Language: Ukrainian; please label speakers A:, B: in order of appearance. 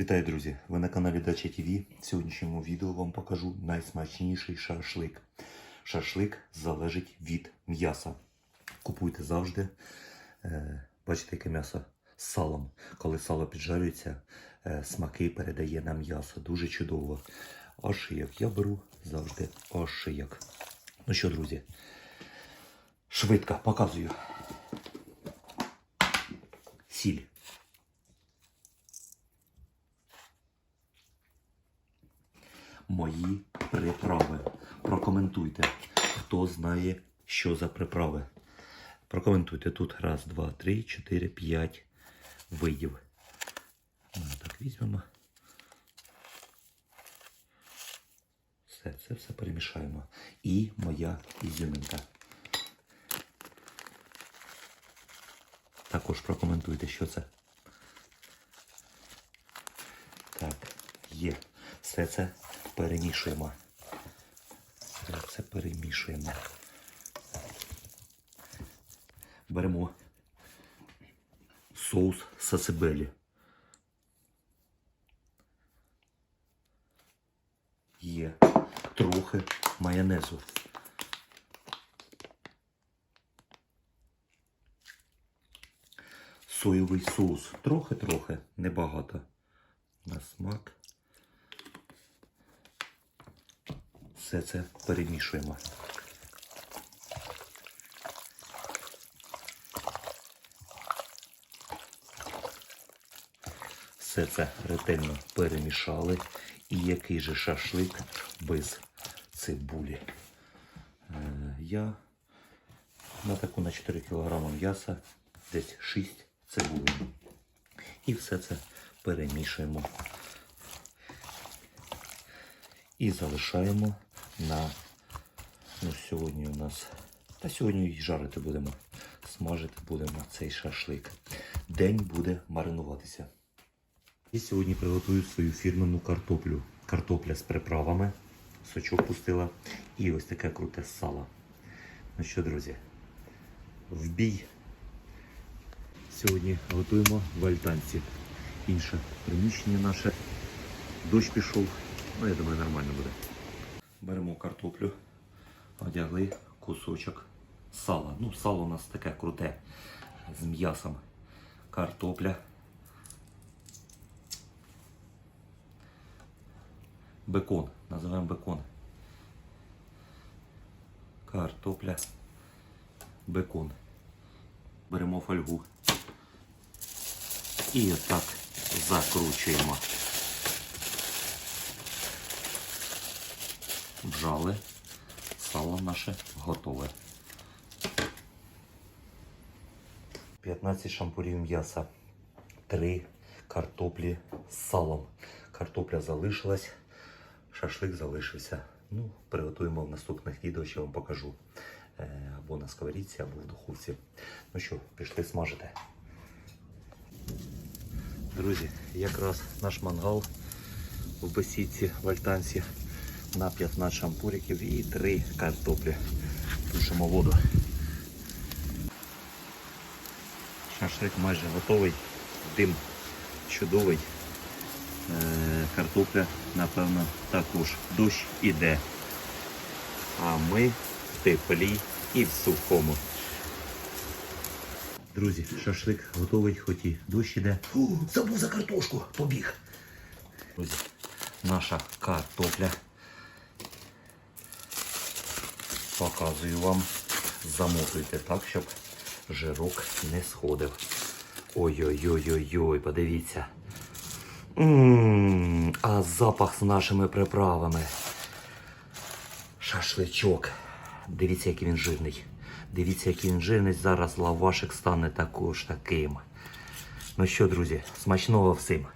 A: Вітаю, друзі! Ви на каналі Дача ТВ. В сьогоднішньому відео вам покажу найсмачніший шашлик. Шашлик залежить від м'яса. Купуйте завжди. Е, бачите, яке м'ясо з салом. Коли сало піджарюється, е, смаки передає на м'ясо. Дуже чудово. Ошийок. Я беру завжди ошийок. Ну що, друзі, швидко показую. Сіль. Мої приправи. Прокоментуйте, хто знає, що за приправи. Прокоментуйте тут раз, два, три, чотири, п'ять видів. Ну, Так, візьмемо. Все, це все перемішаємо. І моя ізюминка. Також прокоментуйте, що це. Так, є. Все це перемішуємо. Це перемішуємо. Беремо соус сасибелі. Є трохи майонезу. Соєвий соус. Трохи-трохи, небагато. На смак. Все це перемішуємо. Все це ретельно перемішали. І який же шашлик без цибулі. Е, я на таку на 4 кг м'яса десь 6 цибулин. І все це перемішуємо. І залишаємо на ну, сьогодні у нас. Та сьогодні і жарити будемо. Смажити будемо цей шашлик. День буде маринуватися. І сьогодні приготую свою фірменну картоплю. Картопля з приправами. Сочок пустила. І ось таке круте сало. Ну що, друзі, в бій. Сьогодні готуємо в альтанці. Інше приміщення наше. Дощ пішов. Ну, я думаю, нормально буде. Беремо картоплю, одягли кусочок сала. Ну, сало у нас таке круте з м'ясом. Картопля. Бекон. Називаємо бекон. Картопля. Бекон. Беремо фольгу. І отак закручуємо. Вжали. Сало наше готове. 15 шампурів м'яса. 3 картоплі з салом. Картопля залишилась, шашлик залишився. Ну, приготуємо в наступних відео, що вам покажу. Е, Або на сковорідці, або в духовці. Ну що, пішли смажити. Друзі, якраз наш мангал в бесідці в альтанці на 15 шампуриків і 3 картоплі. Тушимо воду. Шашлик майже готовий. Дим чудовий. Е, Картопля, напевно, також дощ іде. А ми в теплі і в сухому. Друзі, шашлик готовий, хоч і дощ іде. Фу, забув за картошку, побіг. Друзі, наша картопля. Показую вам. Замотуйте так, щоб жирок не сходив. Ой-ой-ой-ой-ой, подивіться. Ммм, а запах з нашими приправами. Шашличок. Дивіться, який він жирний. Дивіться, який він жирний. Зараз лавашик стане також таким. Ну що, друзі, смачного всім.